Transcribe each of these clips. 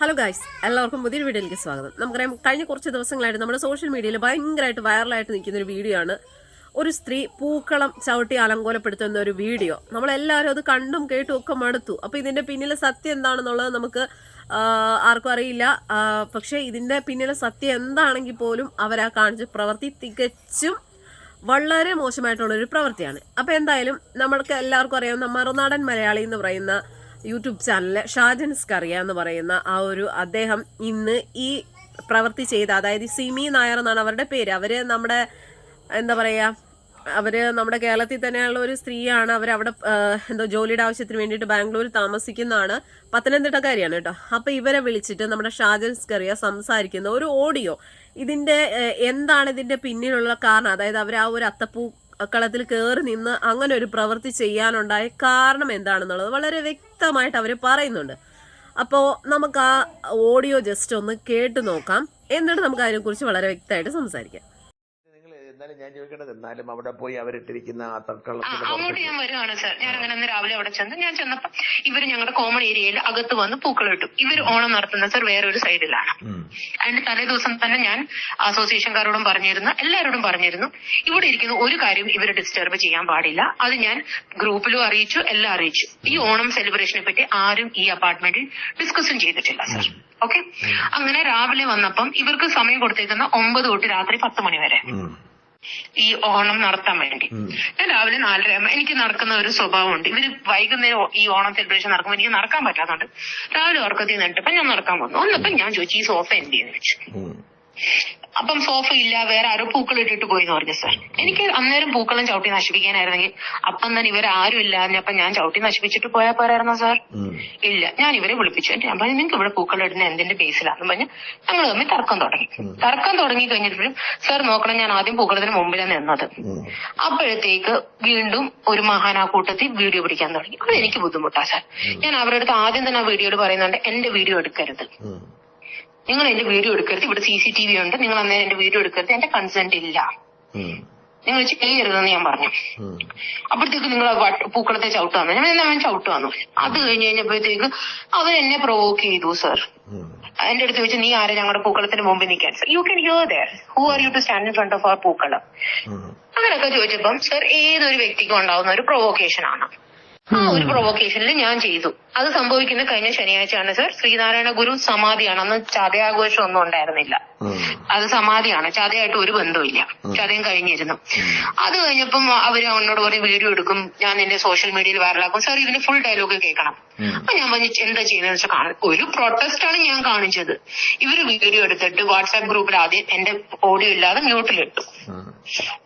Hello guys എല്ലാവർക്കും പുതിയൊരു വീഡിയോയിലേക്ക് സ്വാഗതം. നമുക്കറിയാം കഴിഞ്ഞ കുറച്ച് ദിവസങ്ങളായിട്ട് നമ്മുടെ സോഷ്യൽ മീഡിയയിൽ ഭയങ്കരമായിട്ട് വൈറലായിട്ട് നിൽക്കുന്ന ഒരു വീഡിയോ ആണ്. ഒരു സ്ത്രീ പൂക്കളം ചവിട്ടി അലങ്കോലപ്പെടുത്തുന്ന ഒരു വീഡിയോ നമ്മളെല്ലാവരും അത് കണ്ടും കേട്ടും ഒക്കെ മടുത്തു. അപ്പോൾ ഇതിന്റെ പിന്നിലെ സത്യം എന്താണെന്നുള്ളത് നമുക്ക് ആർക്കും അറിയില്ല. പക്ഷേ ഇതിന്റെ പിന്നിലെ സത്യം എന്താണെങ്കിൽ പോലും അവരാ കാണിച്ച പ്രവൃത്തി തികച്ചും വളരെ മോശമായിട്ടുള്ള ഒരു പ്രവൃത്തിയാണ്. അപ്പോൾ എന്തായാലും നമ്മൾക്ക് എല്ലാവർക്കും അറിയാവുന്ന മറുനാടൻ മലയാളി എന്ന് പറയുന്ന യൂട്യൂബ് ചാനലിലെ ഷാജൻ സ്കറിയ എന്ന് പറയുന്ന ആ ഒരു അദ്ദേഹം ഇന്ന് ഈ പ്രവൃത്തി ചെയ്ത അതായത് സിമി നായർ എന്നാണ് അവരുടെ പേര്. അവർ നമ്മുടെ എന്താ പറയാ അവർ നമ്മുടെ കേരളത്തിൽ തന്നെയുള്ള ഒരു സ്ത്രീയാണ്. അവർ അവിടെ എന്തോ ജോലിയുടെ ആവശ്യത്തിന് വേണ്ടിയിട്ട് ബാംഗ്ലൂരിൽ താമസിക്കുന്നതാണ്. പത്തനംതിട്ടക്കാരിയാണ് കേട്ടോ. അപ്പൊ ഇവരെ വിളിച്ചിട്ട് നമ്മുടെ ഷാജൻ സ്കറിയ സംസാരിക്കുന്ന ഒരു ഓഡിയോ. ഇതിന്റെ എന്താണ് ഇതിന്റെ പിന്നിലുള്ള കാരണം? അതായത് അവർ ആ ഒരു അത്തപ്പൂ കളത്തിൽ കയറി നിന്ന് അങ്ങനെ ഒരു പ്രവൃത്തി ചെയ്യാനുണ്ടായ കാരണം എന്താണെന്നുള്ളത് വളരെ വ്യക്തമായിട്ട് അവർ പറയുന്നുണ്ട്. അപ്പോൾ നമുക്ക് ആ ഓഡിയോ ജസ്റ്റ് ഒന്ന് കേട്ട് നോക്കാം. എന്നിട്ട് നമുക്ക് അതിനെക്കുറിച്ച് വളരെ വ്യക്തമായിട്ട് സംസാരിക്കാം. എന്നാലും ഞാൻ ചോദിക്കേണ്ടത് എന്നാലും അവിടെ പോയി അവരിട്ടിരിക്കുന്ന ആ ആ, തക്കളത്തിന്റെ അങ്ങോട്ട് ഞാൻ വരുവാണ് സർ. ഞാൻ അങ്ങനെ അന്ന് രാവിലെ അവിടെ ചെന്ന് ഞാൻ ചെന്നപ്പോ ഇവർ ഞങ്ങളുടെ കോമൺ ഏരിയയിൽ അകത്ത് വന്ന് പൂക്കൾ ഇട്ടു. ഇവർ ഓണം നടത്തുന്ന സർ വേറൊരു സൈഡിലാണ്. അതിന്റെ തലേ ദിവസം തന്നെ ഞാൻ അസോസിയേഷൻകാരോടും പറഞ്ഞിരുന്നു എല്ലാവരോടും പറഞ്ഞിരുന്നു. ഇവിടെ ഇരിക്കുന്ന ഒരു കാര്യം ഇവരെ ഡിസ്റ്റർബ് ചെയ്യാൻ പാടില്ല. അത് ഞാൻ ഗ്രൂപ്പിലും അറിയിച്ചു എല്ലാം അറിയിച്ചു. ഈ ഓണം സെലിബ്രേഷനെ പറ്റി ആരും ഈ അപ്പാർട്ട്മെന്റിൽ ഡിസ്കസും ചെയ്തിട്ടില്ല സർ. ഓക്കെ അങ്ങനെ രാവിലെ വന്നപ്പം ഇവർക്ക് സമയം കൊടുത്തേക്കുന്ന ഒമ്പത് തൊട്ട് രാത്രി പത്ത് മണി വരെ. ഈ ഓണം നടത്താൻ വേണ്ടി. ഞാൻ രാവിലെ നാലര എനിക്ക് നടക്കുന്ന ഒരു സ്വഭാവമുണ്ട്. ഇവർ വൈകുന്നേരം ഈ ഓണം സെലിബ്രേഷൻ നടക്കുമ്പോൾ എനിക്ക് നടക്കാൻ പറ്റാത്തതുകൊണ്ട് രാവിലെ ഉറക്കത്തിൽ നിന്നിട്ടപ്പോ ഞാൻ നടക്കാൻ വന്നു. വന്നപ്പോ ഞാൻ ചോദിച്ചു ഈ സോഫ എന്ത് ചെയ്യുന്നു ചോദിച്ചു. അപ്പം സോഫ ഇല്ല വേറെ ആരോ പൂക്കൾ ഇട്ടിട്ട് പോയി എന്ന് പറഞ്ഞു സാർ എനിക്ക് അന്നേരം പൂക്കളം ചവിട്ടി നശിപ്പിക്കാനായിരുന്നെങ്കിൽ അപ്പം തന്നെ ഇവരാരും ഇല്ലാഞ്ഞപ്പോ ഞാൻ ചവിട്ടി നശിപ്പിച്ചിട്ട് പോയാൽ പോരായിരുന്നോ സാർ ഇല്ല. ഞാൻ ഇവരെ വിളിപ്പിച്ചു. ഞാൻ പറഞ്ഞു നിങ്ങൾക്ക് ഇവിടെ പൂക്കൾ ഇടുന്ന എന്തിന്റെ ബേസിലാന്ന് പറഞ്ഞ് ഞങ്ങൾ തമ്മിൽ തർക്കം തുടങ്ങി. തർക്കം തുടങ്ങി കഴിഞ്ഞപ്പോഴും സാർ നോക്കണം ഞാൻ ആദ്യം പൂക്കളത്തിന് മുമ്പിലാണ് നിന്നത്. അപ്പോഴത്തേക്ക് വീണ്ടും ഒരു മഹാനാ കൂട്ടത്തിൽ വീഡിയോ പിടിക്കാൻ തുടങ്ങി. അത് എനിക്ക് ബുദ്ധിമുട്ടാ സാർ ഞാൻ അവരുടെ അടുത്ത് ആദ്യം തന്നെ ആ വീഡിയോയിൽ പറയുന്നുണ്ട് എന്റെ വീഡിയോ എടുക്കരുത്. നിങ്ങൾ എന്റെ വീഡിയോ എടുക്കരുത്. ഇവിടെ സി സി ടി വി ഉണ്ട്. നിങ്ങൾ അന്നേരം എന്റെ വീഡിയോ എടുക്കരുത്. എന്റെ കൺസെന്റ് ഇല്ല. നിങ്ങൾ ചെയ്യരുതെന്ന് ഞാൻ പറഞ്ഞു. അപ്പോഴത്തേക്ക് നിങ്ങൾ പൂക്കളത്തെ വട്ട് പൂക്കളത്തെ ചവിട്ടാന്ന് ഞാൻ അവൻ ചവിട്ടുവാന്നു അത് കഴിഞ്ഞ് കഴിഞ്ഞപ്പോഴത്തേക്ക് അവൻ എന്നെ പ്രൊവോക്ക് ചെയ്തു സർ എന്റെ അടുത്ത് ചോദിച്ചു നീ ആരെ? ഞങ്ങളുടെ പൂക്കളത്തിന് മുമ്പിൽ നിൽക്കാൻ. Sir you can hear there who are you to stand in front of our pookkalam? അങ്ങനെയൊക്കെ ചോദിച്ചപ്പം സർ ഏതൊരു വ്യക്തിക്കും ഉണ്ടാവുന്ന ഒരു പ്രൊവോക്കേഷൻ ആണ്. ആ ഒരു പ്രൊവോക്കേഷനിൽ ഞാൻ ചെയ്തു. അത് സംഭവിക്കുന്ന കഴിഞ്ഞ ശനിയാഴ്ചയാണ് സർ. ശ്രീനാരായണ ഗുരു സമാധിയാണ്. അന്ന് ചതയാഘോഷം ഒന്നും ഉണ്ടായിരുന്നില്ല. അത് സമാധിയാണ്. ചതയായിട്ട് ഒരു ബന്ധവുമില്ല. ചതയും കഴിഞ്ഞിരുന്നു. അത് കഴിഞ്ഞപ്പം അവർ അവനോട് പറയും വീഡിയോ എടുക്കും. ഞാൻ നിന്റെ സോഷ്യൽ മീഡിയയിൽ വൈറലാക്കും സർ ഇതിന് ഫുൾ ഡയലോഗ് കേൾക്കണം. അപ്പൊ ഞാൻ പറഞ്ഞു എന്താ ചെയ്യുന്നത് വെച്ചാൽ കാണും ഒരു പ്രൊട്ടസ്റ്റ് ആണ് ഞാൻ കാണിച്ചത്. ഇവർ വീഡിയോ എടുത്തിട്ട് വാട്സാപ്പ് ഗ്രൂപ്പിൽ ആദ്യം എന്റെ ഓഡിയോ ഇല്ലാതെ മ്യൂട്ടിലിട്ടു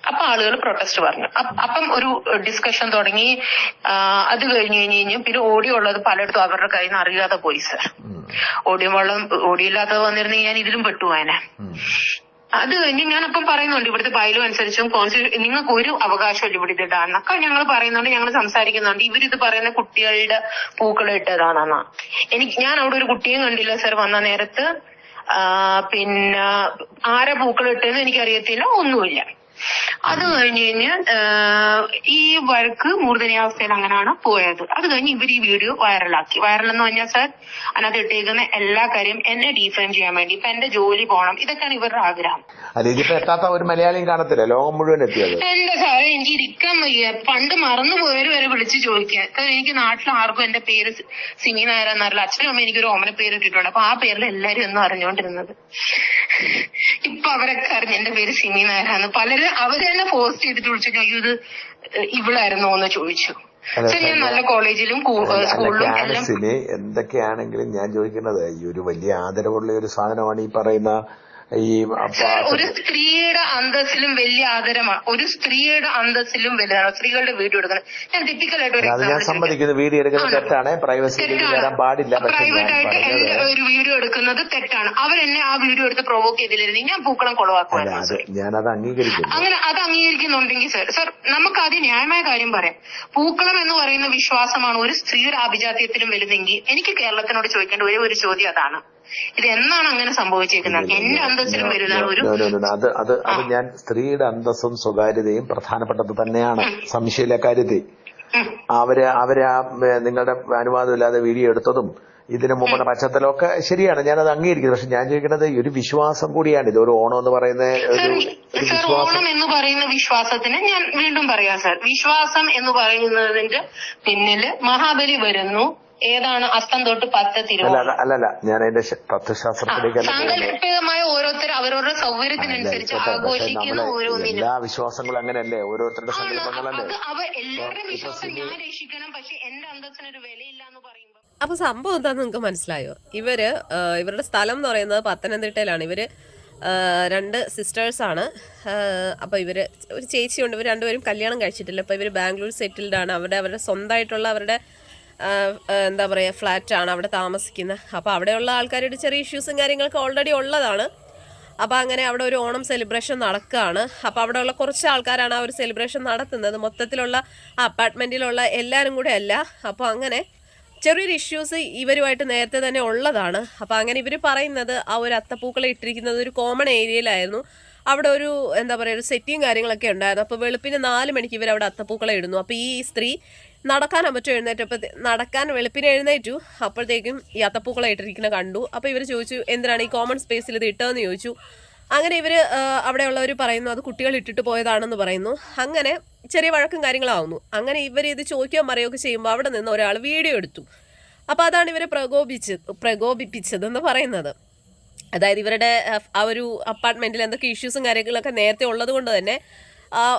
അപ്പൊ ആളുകൾ പ്രൊട്ടസ്റ്റ് പറഞ്ഞു. അപ്പം ഒരു ഡിസ്കഷൻ തുടങ്ങി. അത് കഴിഞ്ഞു കഴിഞ്ഞ് കഴിഞ്ഞ് പിന്നെ ഓഡിയോ ഉള്ളത് പലയിടത്തും അവരുടെ കയ്യിൽ നിന്ന് അറിയാതെ പോയി സർ ഓഡിയോ വെള്ളം ഓഡിയോ വന്നിരുന്നെങ്കിൽ ഞാൻ ഇതിലും പെട്ടുപോയനെ അത് കഴിഞ്ഞ് ഞാൻ അപ്പം പറയുന്നുണ്ട് ഇവിടുത്തെ ബൈലും അനുസരിച്ചും കോൺസ്റ്റിറ്റ്യൂ നിങ്ങൾക്ക് ഒരു അവകാശമില്ല ഇവിടെ ഇത് ഇടാന്നൊക്കെ ഞങ്ങൾ പറയുന്നുണ്ട് ഞങ്ങൾ സംസാരിക്കുന്നുണ്ട്. ഇവരിത് പറയുന്ന കുട്ടികളുടെ പൂക്കൾ ഇട്ടതാണെന്നാ. എനിക്ക് ഞാൻ അവിടെ ഒരു കുട്ടിയും കണ്ടില്ല സർ വന്ന നേരത്ത്. പിന്നെ ആരെ പൂക്കൾ ഇട്ടെന്ന് എനിക്കറിയത്തില്ല ഒന്നുമില്ല. അത് കഴിഞ്ഞ് കഴിഞ്ഞാൽ ഈ വഴക്ക് മൂർധന്യാവസ്ഥയിൽ അങ്ങനെയാണ് പോയത്. അത് കഴിഞ്ഞ് ഇവർ ഈ വീഡിയോ വൈറലാക്കി. വൈറൽ എന്ന് പറഞ്ഞാൽ സാർ അതിനകത്ത് ഇട്ടേക്കുന്ന എല്ലാ കാര്യം എന്നെ ഡിഫൈൻ ചെയ്യാൻ വേണ്ടി. ഇപ്പൊ എന്റെ ജോലി പോകണം ഇതൊക്കെയാണ് ഇവരുടെ ആഗ്രഹം. അല്ല ഇതിപ്പോ എത്താത്ത ഒരു മലയാളിയും കാണത്തില്ല. ലോകം മുഴുവൻ എത്തിയത്. എന്റെ സാറേ എനിക്ക് ഇരിക്കാൻ വയ്യ. പണ്ട് മറന്നു പോയവര് വരെ വിളിച്ച് ചോദിക്കാൻ കാരണം എനിക്ക് നാട്ടിൽ ആർക്കും എന്റെ പേര് സിമി നായർ എന്നറിയില്ല. അച്ഛനും അമ്മ എനിക്കൊരു ഓമന പേര് ഇട്ടിട്ടുണ്ട് അപ്പൊ ആ പേരിൽ എല്ലാരും എന്നും അറിഞ്ഞുകൊണ്ടിരുന്നത്. ഇപ്പൊ അവരൊക്കെ അറിഞ്ഞു എന്റെ പേര് സിമി നായരാന്ന് പലരും അവർ തന്നെ പോസ്റ്റ് ചെയ്തിട്ട് വിളിച്ചു അയ്യോ ഇത് ഇവളായിരുന്നോ എന്ന് ചോദിച്ചു. അല്ല, ഞാൻ നല്ല കോളേജിലും സ്കൂളിലും എന്തൊക്കെയാണെങ്കിലും ഞാൻ ചോദിക്കുന്നത് ഈ ഒരു വലിയ ആദരവുള്ള ഒരു സാധനമാണ് ഈ പറയുന്ന ഈ ഒരു സ്ത്രീയുടെ അന്തസ്സിലും വലിയ ആദരമാണ്. ഒരു സ്ത്രീയുടെ അന്തസ്സിലും വലുതാണ് സ്ത്രീകളുടെ വീഡിയോ എടുക്കണം. ഞാൻ ടിപ്പിക്കൽ ആയിട്ട് ഞാൻ സമ്മതിക്കുന്നു. വീഡിയോ എടുക്കുന്നത്. തെറ്റാണ്. പ്രൈവസി വരാൻ പാടില്ല പ്രൈവറ്റ് ആയിട്ട് ഒരു വീഡിയോ എടുക്കുന്നത് തെറ്റാണ്. അവരെന്നെ ആ വീഡിയോ എടുത്ത് പ്രൊവോക്ക് ചെയ്തില്ലായിരുന്നു ഞാൻ പൂക്കളം കൊളവാക്കുമായിരുന്നു. ഞാനത് അംഗീകരിക്കുന്നു. അങ്ങനെ അത് അംഗീകരിക്കുന്നുണ്ടെങ്കിൽ സർ സർ നമുക്ക് അത് ന്യായമായ കാര്യം പറയാം. പൂക്കളം എന്ന് പറയുന്ന വിശ്വാസമാണ് ഒരു സ്ത്രീയുടെ ആഭിജാത്യത്തിലും വലുതെങ്കിൽ എനിക്ക് കേരളത്തിനോട് ചോദിക്കേണ്ട ഒരേ ഒരു ചോദ്യം അതാണ്. ഇത് എന്നാണ് അങ്ങനെ സംഭവിച്ചേക്കുന്നത്? എന്റെ അന്തസ്സിലും വലുതാണ് ഒരു. അത് അത് അത് ഞാൻ സ്ത്രീയുടെ അന്തസ്സും സ്വകാര്യതയും പ്രധാനപ്പെട്ടത് തന്നെയാണ്. സംശയമില്ല കാര്യത്തിൽ. അവർ അവർ ആ, നിങ്ങളുടെ അനുവാദമില്ലാതെ വീഡിയോ എടുത്തതും ഇതിനു മുമ്പുള്ള പശ്ചാത്തലമൊക്കെ ശരിയാണ്. ഞാനത് അംഗീകരിക്കുന്നത് പക്ഷെ ഞാൻ ചോദിക്കുന്നത് ഒരു വിശ്വാസം കൂടിയാണ്. ഇത് ഒരു ഓണം എന്ന് പറയുന്ന ഒരു വിശ്വാസം എന്ന് പറയുന്ന വിശ്വാസത്തിന് ഞാൻ വീണ്ടും പറയാം സാർ. വിശ്വാസം എന്ന് പറയുന്നതിന്റെ പിന്നിൽ മഹാബലി വരുന്നു. ഏതാണ് അസ്തം തൊട്ട് പത്ത് തിരുവോണം? അല്ലല്ല. ഞാൻ അതിന്റെ തത്വശാസ്ത്രത്തിലേക്ക് സാങ്കല്പികമായ ഓരോരുത്തർ അവരവരുടെ സൗകര്യത്തിനനുസരിച്ച്. ആഘോഷിക്കുന്ന ഓരോന്നിനും. എല്ലാ വിശ്വാസങ്ങളും അങ്ങനെയല്ലേ? ഓരോരുത്തരുടെ. സങ്കല്പങ്ങളല്ലേ? അവ എല്ലാവരുടെയും വിശ്വാസം ഞാൻ രക്ഷിക്കണം പക്ഷെ എന്റെ അന്തസ്സിനൊരു വിലയില്ല എന്ന് പറയുമ്പോൾ അപ്പൊ സംഭവം എന്താണെന്ന് നിങ്ങൾക്ക് മനസ്സിലായോ? ഇവർ ഇവരുടെ സ്ഥലം എന്ന് പറയുന്നത് പത്തനംതിട്ടയിലാണ്. ഇവർ രണ്ട് സിസ്റ്റേഴ്സ് ആണ്. അപ്പോൾ ഇവർ ഒരു ചേച്ചിയുണ്ട്. ഇവർ രണ്ടുപേരും കല്യാണം കഴിച്ചിട്ടില്ല. അപ്പോൾ ഇവർ ബാംഗ്ലൂർ സെറ്റിൽഡ് ആണ്. അവരുടെ അവരുടെ സ്വന്തമായിട്ടുള്ള അവരുടെ എന്താ പറയുക ഫ്ലാറ്റാണ് അവിടെ താമസിക്കുന്നത്. അപ്പോൾ അവിടെയുള്ള ആൾക്കാരുടെ ചെറിയ ഇഷ്യൂസും കാര്യങ്ങളൊക്കെ ഓൾറെഡി ഉള്ളതാണ്. അപ്പോൾ അങ്ങനെ അവിടെ ഒരു ഓണം സെലിബ്രേഷൻ നടക്കുകയാണ് അപ്പോൾ അവിടെയുള്ള കുറച്ച് ആൾക്കാരാണ് ആ ഒരു സെലിബ്രേഷൻ നടത്തുന്നത്. മൊത്തത്തിലുള്ള അപ്പാർട്ട്മെന്റിലുള്ള എല്ലാവരും കൂടെ അല്ല. അപ്പോൾ അങ്ങനെ ചെറിയൊരു ഇഷ്യൂസ് ഇവരുമായിട്ട് നേരത്തെ തന്നെ ഉള്ളതാണ്. അപ്പോൾ അങ്ങനെ ഇവർ പറയുന്നത് ആ ഒരു അത്തപ്പൂക്കളെ ഇട്ടിരിക്കുന്നത് ഒരു കോമൺ ഏരിയയിലായിരുന്നു അവിടെ ഒരു എന്താ പറയുക ഒരു സെറ്റിയും കാര്യങ്ങളൊക്കെ ഉണ്ടായിരുന്നു. അപ്പോൾ വെളുപ്പിന് നാല് മണിക്ക് ഇവർ അവിടെ അത്തപ്പൂക്കളെ ഇടുന്നു. അപ്പോൾ ഈ സ്ത്രീ നടക്കാൻ പറ്റും എഴുന്നേറ്റപ്പോൾ നടക്കാൻ വെളുപ്പിന് എഴുന്നേറ്റു. അപ്പോഴത്തേക്കും ഈ അത്തപ്പൂക്കളായിട്ടിരിക്കുന്ന കണ്ടു. അപ്പോൾ ഇവർ ചോദിച്ചു എന്തിനാണ് ഈ കോമൺ സ്പേസിൽ ഇത് ഇട്ടതെന്ന് ചോദിച്ചു. അങ്ങനെ ഇവർ അവിടെയുള്ളവർ പറയുന്നു അത് കുട്ടികൾ ഇട്ടിട്ട് പോയതാണെന്ന് പറയുന്നു. അങ്ങനെ ചെറിയ വഴക്കും കാര്യങ്ങളാവുന്നു. അങ്ങനെ ഇവർ ഇത് ചോദിക്കുകയോ പറയുകയൊക്കെ ചെയ്യുമ്പോൾ അവിടെ നിന്ന് ഒരാൾ വീഡിയോ എടുത്തു. അപ്പോൾ അതാണ് ഇവരെ പ്രകോപിച്ച് പ്രകോപിപ്പിച്ചതെന്ന് പറയുന്നത്. അതായത് ഇവരുടെ ആ ഒരു അപ്പാർട്ട്മെന്റിൽ എന്തൊക്കെ ഇഷ്യൂസും കാര്യങ്ങളൊക്കെ നേരത്തെ ഉള്ളത് കൊണ്ട് തന്നെ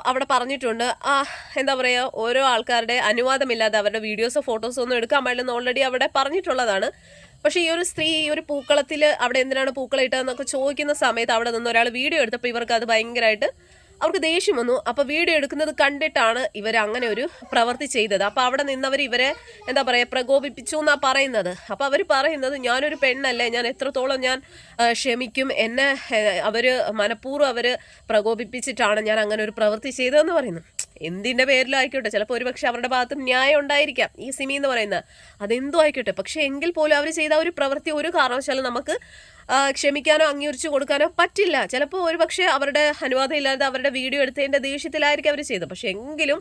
അവിടെ പറഞ്ഞിട്ടുണ്ട്. ആ എന്താ പറയുക ഓരോ ആൾക്കാരുടെ അനുവാദമില്ലാതെ അവരുടെ വീഡിയോസോ ഫോട്ടോസോ ഒന്നും എടുക്കാൻ പാടില്ലെന്ന് ഓൾറെഡി അവിടെ പറഞ്ഞിട്ടുള്ളതാണ്. പക്ഷേ ഈ ഒരു സ്ത്രീ ഈ ഒരു പൂക്കളത്തിൽ അവിടെ എന്തിനാണ് പൂക്കളം ഇട്ടതെന്നൊക്കെ ചോദിക്കുന്ന സമയത്ത് അവിടെ നിന്ന് ഒരാൾ വീഡിയോ എടുത്തപ്പോൾ ഇവർക്ക് അത് ഭയങ്കരമായിട്ട് അവർക്ക് ദേഷ്യം വന്നു. അപ്പോൾ വീഡിയോ എടുക്കുന്നത് കണ്ടിട്ടാണ് ഇവർ അങ്ങനെ ഒരു പ്രവൃത്തി ചെയ്തത്. അപ്പോൾ അവിടെ നിന്നവർ ഇവരെ എന്താ പറയുക പ്രകോപിപ്പിച്ചു എന്നാണ് പറയുന്നത്. അപ്പോൾ അവർ പറയുന്നത് ഞാനൊരു പെണ്ണല്ലേ. ഞാൻ എത്രത്തോളം ഞാൻ ക്ഷമിക്കും. എന്നെ അവർ മനഃപൂർവം അവർ പ്രകോപിപ്പിച്ചിട്ടാണ് ഞാൻ അങ്ങനെ ഒരു പ്രവൃത്തി ചെയ്തതെന്ന് പറയുന്നു. എന്തിന്റെ പേരിലായിക്കോട്ടെ? ചിലപ്പോൾ ഒരുപക്ഷെ അവരുടെ ഭാഗത്തും ന്യായം ഉണ്ടായിരിക്കാം. ഈ സിമി എന്ന് പറയുന്നത് അതെന്തോ ആയിക്കോട്ടെ? പക്ഷേ എങ്കിൽ പോലും അവർ ചെയ്ത ഒരു പ്രവൃത്തി ഒരു കാരണവശാലും നമുക്ക് ക്ഷമിക്കാനോ അംഗീകരിച്ചു കൊടുക്കാനോ പറ്റില്ല. ചിലപ്പോൾ ഒരുപക്ഷെ അവരുടെ അനുവാദം ഇല്ലാതെ അവരുടെ വീഡിയോ എടുത്തതിന്റെ ദേഷ്യത്തിലായിരിക്കും അവർ ചെയ്തത്. പക്ഷെ എങ്കിലും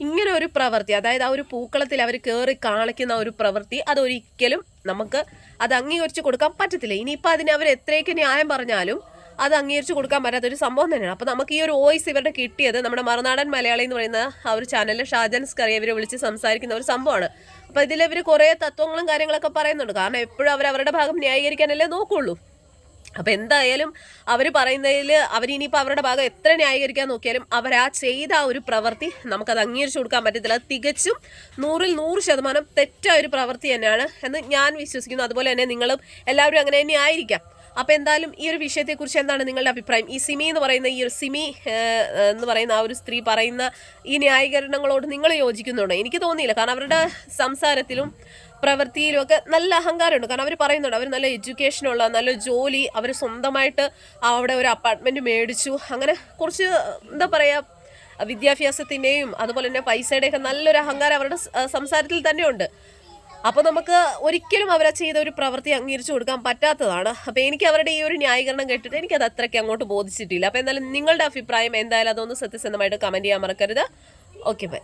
ഇങ്ങനെ ഒരു പ്രവൃത്തി അതായത് ആ ഒരു പൂക്കളത്തിൽ അവർ കയറി കാണിക്കുന്ന ഒരു പ്രവൃത്തി അതൊരിക്കലും നമുക്ക് അത് അംഗീകരിച്ചു കൊടുക്കാൻ പറ്റത്തില്ല. ഇനിയിപ്പോൾ അതിന് അവർ എത്രയൊക്കെ ന്യായം പറഞ്ഞാലും അത് അംഗീകരിച്ചു കൊടുക്കാൻ പറ്റാത്ത ഒരു സംഭവം തന്നെയാണ്. അപ്പോൾ നമുക്ക് ഈ ഒരു വോയിസ് ഇവരുടെ കിട്ടിയത് നമ്മുടെ മറുനാടൻ മലയാളി എന്ന് പറയുന്ന ആ ഒരു ചാനലിൽ ഷാജൻ സ്കറിയ ഇവരെ വിളിച്ച് സംസാരിക്കുന്ന ഒരു സംഭവമാണ്. അപ്പോൾ ഇതിൽ ഇവർ കുറേ തത്വങ്ങളും കാര്യങ്ങളൊക്കെ പറയുന്നുണ്ട്. കാരണം എപ്പോഴും അവർ അവരുടെ ഭാഗം ന്യായീകരിക്കാനല്ലേ നോക്കുള്ളൂ. അപ്പോൾ എന്തായാലും അവർ പറയുന്നതിൽ അവരിനിയിപ്പോൾ അവരുടെ ഭാഗം എത്ര ന്യായീകരിക്കാൻ നോക്കിയാലും അവർ ആ ചെയ്ത ആ ഒരു പ്രവൃത്തി നമുക്കത് അംഗീകരിച്ചു കൊടുക്കാൻ പറ്റത്തില്ല. അത് തികച്ചും നൂറിൽ നൂറ് ശതമാനം തെറ്റായ ഒരു പ്രവൃത്തി തന്നെയാണ് എന്ന് ഞാൻ വിശ്വസിക്കുന്നു. അതുപോലെ തന്നെ നിങ്ങളും എല്ലാവരും അങ്ങനെ തന്നെ ആയിരിക്കാം. അപ്പോൾ എന്തായാലും ഈ ഒരു വിഷയത്തെക്കുറിച്ച് എന്താണ് നിങ്ങളുടെ അഭിപ്രായം? ഈ സിമി എന്ന് പറയുന്ന ഈ ഒരു സിമി എന്ന് പറയുന്ന ആ ഒരു സ്ത്രീ പറയുന്ന ഈ ന്യായീകരണങ്ങളോട് നിങ്ങൾ യോജിക്കുന്നുണ്ടോ? എനിക്ക് തോന്നിയില്ല. കാരണം അവരുടെ സംസാരത്തിലും പ്രവൃത്തിയിലും ഒക്കെ നല്ല അഹങ്കാരമുണ്ട്. കാരണം അവർ പറയുന്നുണ്ട് അവർ നല്ല എഡ്യൂക്കേഷനുള്ള നല്ല ജോലി അവർ സ്വന്തമായിട്ട് അവിടെ ഒരു അപ്പാർട്ട്മെന്റ് മേടിച്ചു. അങ്ങനെ കുറച്ച് എന്താ പറയുക വിദ്യാഭ്യാസത്തിന്റെയും അതുപോലെ തന്നെ പൈസയുടെയൊക്കെ നല്ലൊരു അഹങ്കാരം അവരുടെ സംസാരത്തിൽ തന്നെയുണ്ട്. അപ്പോൾ നമുക്ക് ഒരിക്കലും അവരെ ചെയ്ത ഒരു പ്രവൃത്തി അംഗീകരിച്ചു കൊടുക്കാൻ പറ്റാത്തതാണ്. അപ്പോൾ എനിക്ക് അവരുടെ ഈ ഒരു ന്യായീകരണം കേട്ടിട്ട് എനിക്കത് അത്രയ്ക്ക് അങ്ങോട്ട് ബോധിച്ചിട്ടില്ല. അപ്പോൾ എന്തായാലും നിങ്ങളുടെ അഭിപ്രായം എന്തായാലും അതൊന്ന് സത്യസന്ധമായിട്ട് കമന്റ് ചെയ്യാൻ മറക്കരുത്. Okay bye